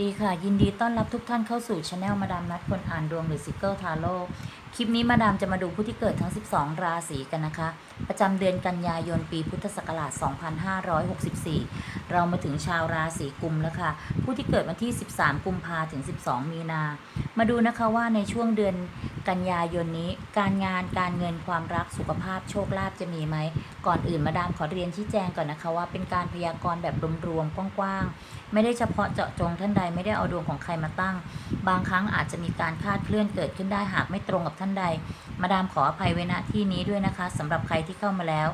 ดีค่ะ ยินดีต้อนรับทุกท่านเข้าสู่ช anel มาดามนัดคนอ่านดวงหรือซิเกิลทาโร่ คลิปนี้มาดามจะมาดูผู้ที่เกิดทั้ง 12 ราศีกันนะคะ ประจำเดือนกันยายนปีพุทธศักราช 2564 เรามาถึงชาวราศีกุมแล้วค่ะ ผู้ที่เกิดวันที่ 13 กุมภาถึง 12 มีนา มาดูนะคะว่าในช่วงเดือนกันยายนนี้ การงานการเงินความรักสุขภาพโชคลาภจะมีไหม ก่อนอื่นมาดามขอเรียนชี้แจงก่อนนะคะว่าเป็นการพยากรณ์แบบรวมๆกว้างๆไม่ได้เฉพาะเจาะจงท่านใดไม่ได้เอาดวงของใครมาตั้ง บางครั้งอาจจะมีการคาดเคลื่อนเกิดขึ้นได้หากไม่ตรงกับท่านใด มาดามขออภัยไว้ณที่นี้ด้วยนะคะสำหรับใครที่เข้ามาแล้ว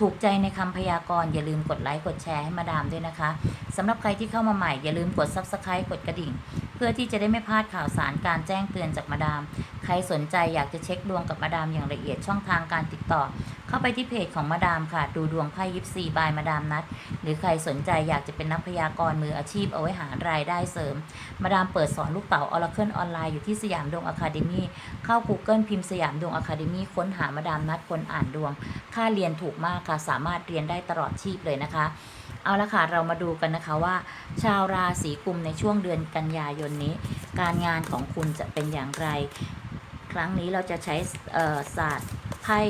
ถูกใจในคำพยากรณ์อย่าลืมกดไลค์กดแชร์ให้มาดามด้วยนะคะสำหรับใครที่เข้ามาใหม่อย่าลืมกด s u b สไครต์กดกระดิ่ง พื่อที่จะได้ไม่พลาดข่าวสารการแจ้งเตือนจากมาดาม ใครสนใจอยากจะเช็คดวงกับมาดามอย่างละเอียดช่องทางการติดต่อ เข้าไปที่เพจของมาดามค่ะ ดูดวงไพ่ยิปซีบายมาดามนัด หรือใครสนใจอยากจะเป็นนักพยากรณ์มืออาชีพเอาไว้หารายได้เสริม มาดามเปิดสอนลูกเต๋าออร์เคิลออนไลน์อยู่ที่สยามดวงอะคาเดมี่เข้า Google พิมพ์สยามดวงอะคาเดมี่ค้นหามาดามนัดคนอ่านดวง ค่าเรียนถูกมากค่ะสามารถเรียนได้ตลอดชีพเลยนะคะ เอาละค่ะเรามาดูกันนะคะว่า ชาวราศีกุมในช่วงเดือนกันยายนนี้ การงานของคุณจะเป็นอย่างไร ครั้งนี้เราจะใช้ศาสตร์ไพ่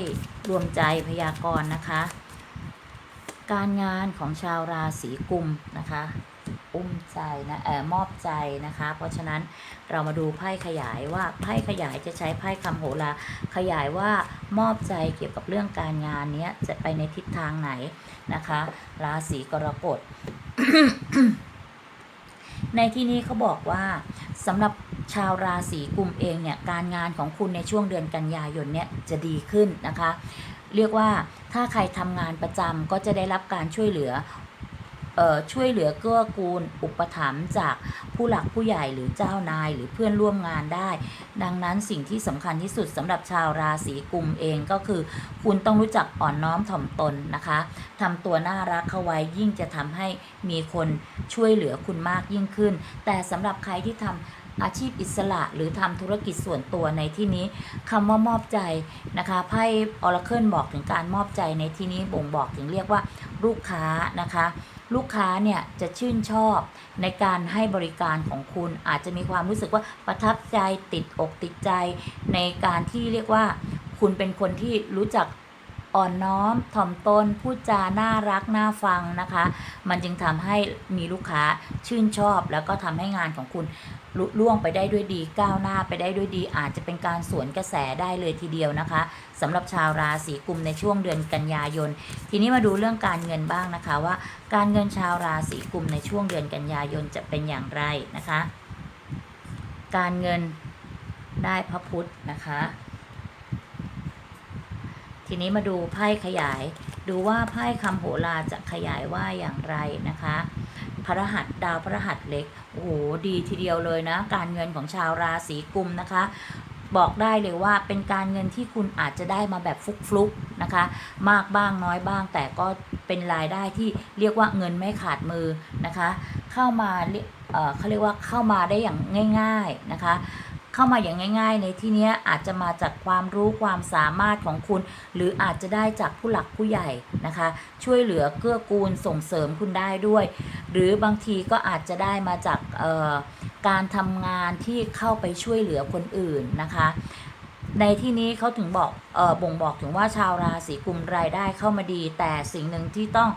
รวมใจพยากรณ์นะคะ การงานของชาวราศีกุมนะคะ อุ้มใจนะเอ่อมอบใจนะคะ เพราะฉะนั้นเรามาดูไพ่ขยายว่าไพ่ขยายจะใช้ไพ่คำโหราขยายว่ามอบใจเกี่ยวกับเรื่องการงานเนี้ยจะไปในทิศทางไหนนะคะ ราศีกรกฎในที่นี้เขาบอกว่าสำหรับชาวราศีกุมเองเนี่ยการงานของคุณในช่วงเดือนกันยายนเนี่ยจะดีขึ้นนะคะ เรียกว่าถ้าใครทำงานประจำก็จะได้รับการช่วยเหลือเอ่อ ช่วยเหลือเกื้อกูล อุปถัมภ์จากผู้หลักผู้ใหญ่หรือเจ้านายหรือเพื่อนร่วมงานได้ ดังนั้นสิ่งที่สำคัญที่สุดสำหรับชาวราศีกุมเองก็คือ คุณต้องรู้จักอ่อนน้อมถ่อมตนนะคะทำตัวน่ารักเข้าไว้ยิ่งจะทำให้มีคนช่วยเหลือคุณมากยิ่งขึ้น แต่สำหรับใครที่ทำอาชีพอิสระหรือทำธุรกิจส่วนตัวในที่นี้คำว่ามอบใจนะคะไพ่ออร์เคิลบอกถึงการมอบใจในที่นี้บ่งบอกถึงเรียกว่าลูกค้านะคะ ลูกค้าเนี่ยจะชื่นชอบในการให้บริการของคุณอาจจะมีความรู้สึกว่าประทับใจติดอกติดใจ ในการที่เรียกว่า คุณเป็นคนที่รู้จัก อ่อนน้อมถ่อมตนพูดจาน่ารักน่าฟังนะคะ มันจึงทำให้มีลูกค้าชื่นชอบ แล้วก็ทำให้งานของคุณลุล่วงไปได้ด้วยดีก้าวหน้าไปได้ด้วยดี อาจจะเป็นการสวนกระแสได้เลยทีเดียวนะคะสำหรับชาวราศีกุมในช่วงเดือนกันยายน ทีนี้มาดูเรื่องการเงินบ้างนะคะว่า การเงินชาวราศีกุมในช่วงเดือนกันยายนจะเป็นอย่างไรนะคะ การเงินได้พระพุธนะคะ ทีนี้มาดูไพ่ขยาย ดูว่าไพ่คำโหราจะขยายว่าอย่างไรนะคะ พระรหัสดาวพระรหัสเล็ก โอ้โห ดีทีเดียวเลยนะ การเงินของชาวราศีกุมนะคะบอกได้เลยว่าเป็นการเงินที่คุณอาจจะได้มาแบบฟลุกๆนะคะ มากบ้างน้อยบ้าง แต่ก็เป็นรายได้ที่เรียกว่าเงินไม่ขาดมือนะคะ เข้ามาเรียเอ่อเขาเรียกว่าเข้ามาได้อย่างง่าย ๆนะคะ เข้ามาอย่างง่าย ๆ ในที่นี้อาจจะมาจากความรู้ความสามารถของคุณ หรืออาจจะได้จากผู้หลักผู้ใหญ่นะคะ ช่วยเหลือเกื้อกูลส่งเสริมคุณได้ด้วย หรือบางทีก็อาจจะได้มาจากเอ่อการทำงานที่เข้าไปช่วยเหลือคนอื่นนะคะในที่นี้เขาถึงบอกเออบ่งบอกถึงว่าชาวราศีกุมรายได้เข้ามาดี แต่สิ่งหนึ่งที่ต้อง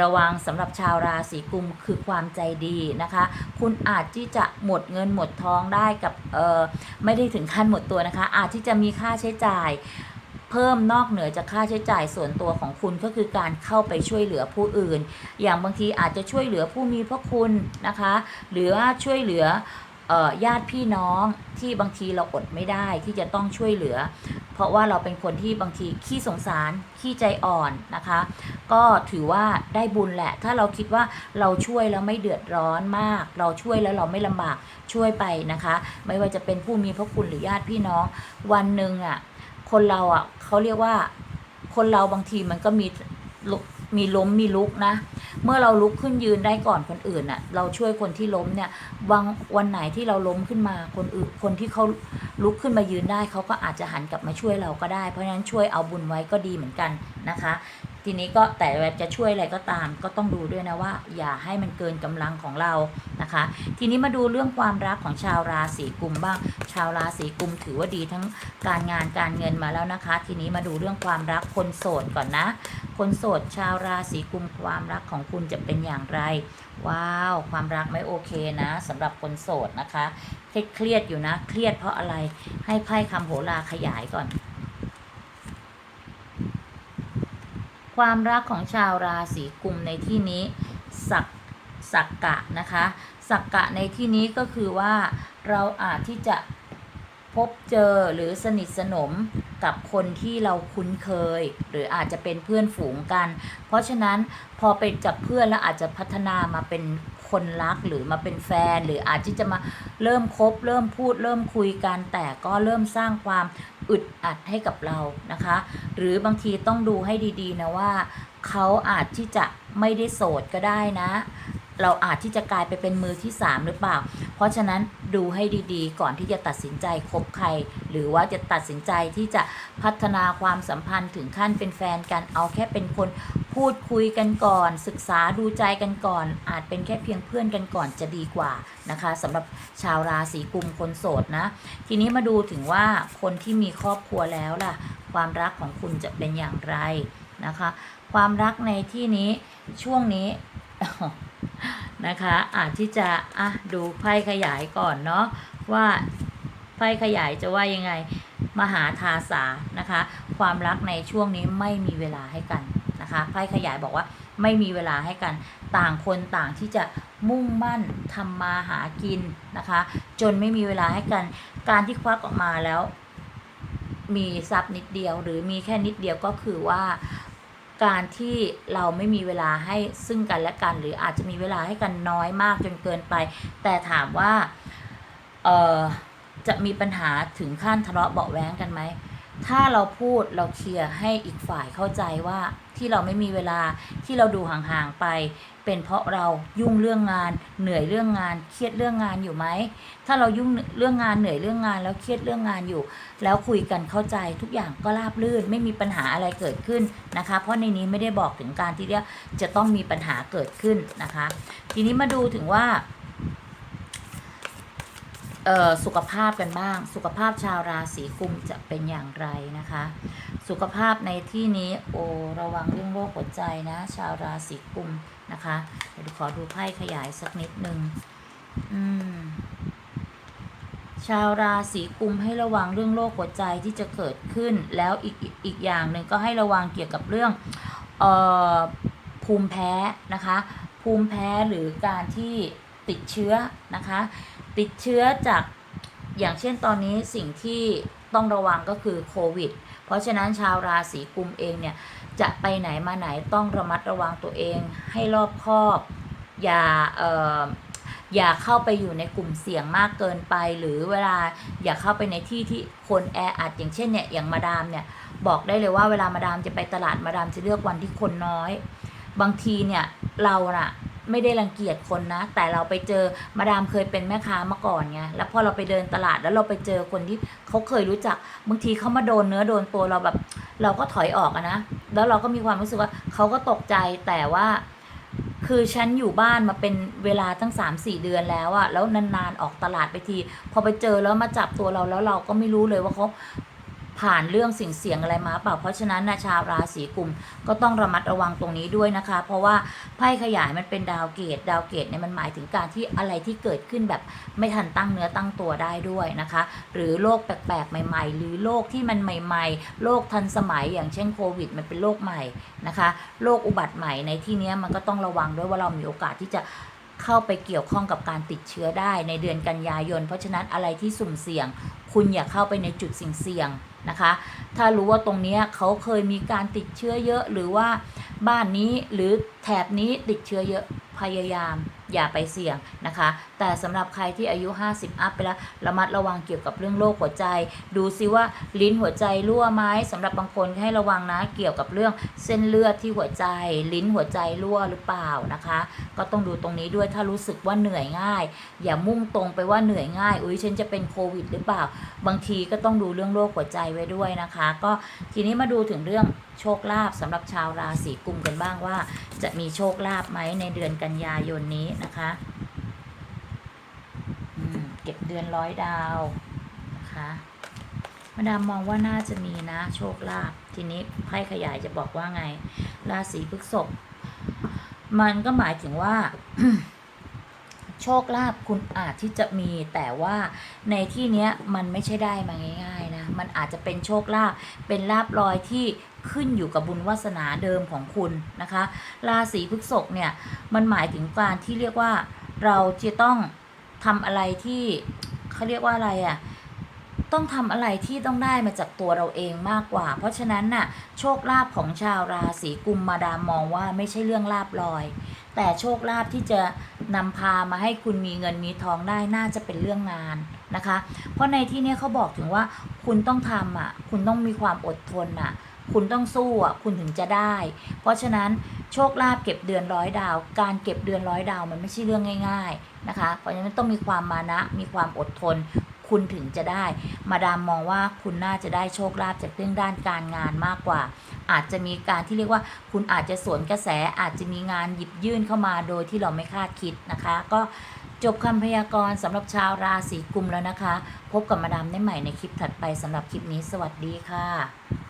ระวังสำหรับชาวราศีกุมคือความใจดีนะคะ คุณอาจที่จะหมดเงินหมดทองได้กับไม่ได้ถึงขั้นหมดตัวนะคะ อาจที่จะมีค่าใช้จ่ายเพิ่มนอกเหนือจากค่าใช้จ่ายส่วนตัวของคุณก็คือการเข้าไปช่วยเหลือผู้อื่น อย่างบางทีอาจจะช่วยเหลือผู้มีพระคุณนะคะ หรือว่าช่วยเหลือ ญาติพี่น้องที่บางทีเราอดไม่ได้ที่จะต้องช่วยเหลือ เพราะว่าเราเป็นคนที่บางทีขี้สงสารขี้ใจอ่อนนะคะ ก็ถือว่าได้บุญแหละ ถ้าเราคิดว่าเราช่วยแล้วไม่เดือดร้อนมาก เราช่วยแล้วเราไม่ลำบากช่วยไปนะคะ ไม่ว่าจะเป็นผู้มีพระคุณหรือญาติพี่น้อง วันหนึ่งอะคนเราอะเขาเรียกว่าคนเราบางทีมันก็มี มีล้มมีลุกนะ เมื่อเราลุกขึ้นยืนได้ก่อนคนอื่นน่ะ เราช่วยคนที่ล้มเนี่ยวันวันไหนที่เราล้มขึ้นมาคนอื่นคนที่เขาลุกขึ้นมายืนได้เขาก็อาจจะหันกลับมาช่วยเราก็ได้ เพราะฉะนั้นช่วยเอาบุญไว้ก็ดีเหมือนกันนะคะ ทีนี้ก็แต่จะช่วยอะไรก็ตาม ก็ต้องดูด้วยนะว่า อย่าให้มันเกินกำลังของเรานะคะ ทีนี้มาดูเรื่องความรักของชาวราศีกุมบ้าง ชาวราศีกุมถือว่าดีทั้งการงานการเงินมาแล้วนะคะ ทีนี้มาดูเรื่องความรักคนโสดก่อนนะ คนโสดชาวราศีกุมความรักของคุณจะเป็นอย่างไร ว้าว ความรักไม่โอเคนะสำหรับคนโสดนะคะเครียดอยู่นะ เครียดเพราะอะไรให้ไพ่คำโหราขยายก่อน ความรักของชาวราศีกุมในที่นี้สักสักกะนะคะสักกะในที่นี้ก็คือว่าเราอาจที่จะพบเจอหรือสนิทสนม กับคนที่เราคุ้นเคย หรืออาจจะเป็นเพื่อนฝูงกัน เพราะฉะนั้นพอไปจับเพื่อนแล้วอาจจะพัฒนามาเป็นคนรักหรือมาเป็นแฟน หรืออาจที่จะมาเริ่มคบ เริ่มพูด เริ่มคุยกัน แต่ก็เริ่มสร้างความอึดอัดให้กับเรานะคะ หรือบางทีต้องดูให้ดีๆนะว่าเขาอาจที่จะไม่ได้โสดก็ได้นะ เราอาจที่จะกลายไปเป็นมือที่สามหรือเปล่า เพราะฉะนั้นดูให้ดีๆ ก่อนที่จะตัดสินใจคบใคร หรือว่าจะตัดสินใจที่จะพัฒนาความสัมพันธ์ถึงขั้นเป็นแฟนกันเอาแค่เป็นคนพูดคุยกันก่อน ศึกษาดูใจกันก่อน อาจเป็นแค่เพียงเพื่อนกันก่อนจะดีกว่านะคะสำหรับชาวราศีกุมคนโสดนะ ทีนี้มาดูถึงว่าคนที่มีครอบครัวแล้วล่ะ ความรักของคุณจะเป็นอย่างไรนะคะ ความรักในที่นี้ช่วงนี้ นะคะอาจที่จะอะดูไพ่ขยายก่อนเนาะว่าไพ่ขยายจะว่ายังไงมหาทาสานะคะ ความรักในช่วงนี้ไม่มีเวลาให้กันนะคะไพ่ขยายบอกว่าไม่มีเวลาให้กันต่างคนต่างที่จะมุ่งมั่นทำมาหากินนะคะ จนไม่มีเวลาให้กัน การที่ควักออกมาแล้ว มีทรัพย์นิดเดียว หรือมีแค่นิดเดียวก็คือว่า การที่เราไม่มีเวลาให้ซึ่งกันและกัน หรืออาจจะมีเวลาให้กันน้อยมากจนเกินไป แต่ถามว่าเออจะมีปัญหาถึงขั้นทะเลาะเบาะแว้งกันไหม ถ้าเราพูดเราเคลียร์ให้อีกฝ่ายเข้าใจว่าที่เราไม่มีเวลาที่เราดูห่างๆไป เป็นเพราะเรายุ่งเรื่องงาน เหนื่อยเรื่องงาน เครียดเรื่องงานอยู่ไหมถ้าเรายุ่งเรื่องงานเหนื่อยเรื่องงาน แล้วเครียดเรื่องงานอยู่ แล้วคุยกันเข้าใจทุกอย่างก็ราบรื่น ไม่มีปัญหาอะไรเกิดขึ้นนะคะ เพราะในนี้ไม่ได้บอกถึงการที่เรียกจะต้องมีปัญหาเกิดขึ้นนะคะ ทีนี้มาดูถึงว่า สุขภาพกันบ้าง สุขภาพชาวราศีกุมจะเป็นอย่างไรนะคะ สุขภาพในที่นี้โอระวังเรื่องโรคหัวใจนะ ชาวราศีกุมนะคะเดี๋ยวขอดูไพ่ขยายสักนิดนึงอืมชาวราศีกุมให้ระวังเรื่องโรคหัวใจที่จะเกิดขึ้น แล้วอีกอีกอย่างหนึ่งก็ให้ระวังเกี่ยวกับเรื่องเออภูมิแพ้นะคะ ภูมิแพ้หรือการที่ติดเชื้อนะคะ ติดเชื้อจากอย่างเช่นตอนนี้สิ่งที่ต้องระวังก็คือโควิด เพราะฉะนั้นชาวราศีกุมเองเนี่ยจะไปไหนมาไหนต้องระมัดระวังตัวเองให้รอบคอบ อย่าเอ่ออย่าเข้าไปอยู่ในกลุ่มเสี่ยงมากเกินไป หรือเวลาอย่าเข้าไปในที่ที่คนแออัดอย่างเช่นเนี่ยอย่างมาดามเนี่ยบอกได้เลยว่าเวลามาดามจะไปตลาดมาดามจะเลือกวันที่คนน้อย บางทีเนี่ยเราน่ะ ไม่ได้รังเกียจคนนะ แต่เราไปเจอมาดามเคยเป็นแม่ค้ามาก่อนไงแล้วพอเราไปเดินตลาดแล้วเราไปเจอคนที่เขาเคยรู้จักบางทีเขามาโดนเนื้อโดนตัวเราแบบ เราก็ถอยออกนะแล้วเราก็มีความรู้สึกว่าเขาก็ตกใจแต่ว่า คือฉันอยู่บ้านมาเป็นเวลาตั้ง 3 4 เดือนแล้วอะแล้วนานๆออกตลาดไปที พอไปเจอแล้วมาจับตัวเราแล้วเราก็ไม่รู้เลยว่าเขา ผ่านเรื่องสิ่งเสี่ยงอะไรมาเปล่าเพราะฉะนั้นนะชาวราศีกุมก็ต้องระมัดระวังตรงนี้ด้วยนะคะ เพราะว่าไพ่ขยายมันเป็นดาวเกตดาวเกตเนี่ยมันหมายถึงการที่อะไรที่เกิดขึ้นแบบไม่ทันตั้งเนื้อตั้งตัวได้ด้วยนะคะ หรือโรคแปลกๆใหม่ ๆ หรือโรคที่มันใหม่ ๆโรคทันสมัยอย่างเช่นโควิด มันเป็นโรคใหม่นะคะโรคอุบัติใหม่ในที่นี้มันก็ต้องระวังด้วยว่าเรามีโอกาสที่จะเข้าไปเกี่ยวข้องกับการติดเชื้อได้ในเดือนกันยายน เพราะฉะนั้นอะไรที่สุ่มเสี่ยง คุณอย่าเข้าไปในจุดสิ่งเสี่ยง นะคะ ถ้ารู้ว่าตรงนี้เขาเคยมีการติดเชื้อเยอะ หรือว่าบ้านนี้หรือแถบนี้ติดเชื้อเยอะพยายาม อย่าไปเสี่ยงนะคะ แต่สำหรับใครที่อายุ 50 อัพไปแล้วระมัดระวังเกี่ยวกับเรื่องโรคหัวใจ ดูซิว่าลิ้นหัวใจรั่วไหมสำหรับบางคนให้ระวังนะเกี่ยวกับเรื่องเส้นเลือดที่หัวใจ ลิ้นหัวใจรั่วหรือเปล่านะคะ ก็ต้องดูตรงนี้ด้วยถ้ารู้สึกว่าเหนื่อยง่าย อย่ามุ่งตรงไปว่าเหนื่อยง่ายอุ้ยฉันจะเป็นโควิดหรือเปล่า บางทีก็ต้องดูเรื่องโรคหัวใจไว้ด้วยนะคะ ก็ทีนี้มาดูถึงเรื่องโชคลาภสำหรับชาวราศีกุมกันบ้างว่า จะมีโชคลาภไหมในเดือนกันยายนนี้นะคะเก็บเดือนร้อยดาวนะคะมาดามมองว่าน่าจะมีนะ โชคลาภทีนี้ไพ่ขยายจะบอกว่าไง ราศีพฤษภมันก็หมายถึงว่า โชคลาภคุณอาจที่จะมีแต่ว่าในที่เนี้ยมันไม่ใช่ได้มาง่าย มันอาจจะเป็นโชคลาภเป็นลาบลอยที่ขึ้นอยู่กับบุญวาสนาเดิมของคุณนะคะ ราศีพฤษภเนี่ยมันหมายถึงการที่เรียกว่าเราจะต้องทำอะไรที่เขาเรียกว่าอะไรอะ่ะ ต้องทำอะไรที่ต้องได้มาจากตัวเราเองมากกว่า เพราะฉะนั้นน่ะโชคลาภของชาวราศีกุมมาดามมองว่าไม่ใช่เรื่องลาบลอย แต่โชคลาภที่จะนำพามาให้คุณมีเงินมีทองได้น่าจะเป็นเรื่องงานนะคะ เพราะในที่นี้เขาบอกถึงว่าคุณต้องทำอะคุณต้องมีความอดทนอะคุณต้องสู้อะคุณถึงจะได้ เพราะฉะนั้นโชคลาภเก็บเดือนร้อยดาว การเก็บเดือนร้อยดาวมันไม่ใช่เรื่องง่าย ๆนะคะ เพราะฉะนั้นต้องมีความมานะ มีความอดทน คุณถึงจะได้ มาดามมองว่าคุณน่าจะได้โชคลาภจากเรื่องด้านการงานมากกว่า อาจจะมีการที่เรียกว่า คุณอาจจะสวนกระแสอาจจะมีงานหยิบยื่นเข้ามาโดยที่เราไม่คาดคิดนะคะ ก็จบคำพยากรณ์สำหรับชาวราศีกุมแล้วนะคะ พบกับมาดามได้ใหม่ในคลิปถัดไปสำหรับคลิปนี้ สวัสดีค่ะ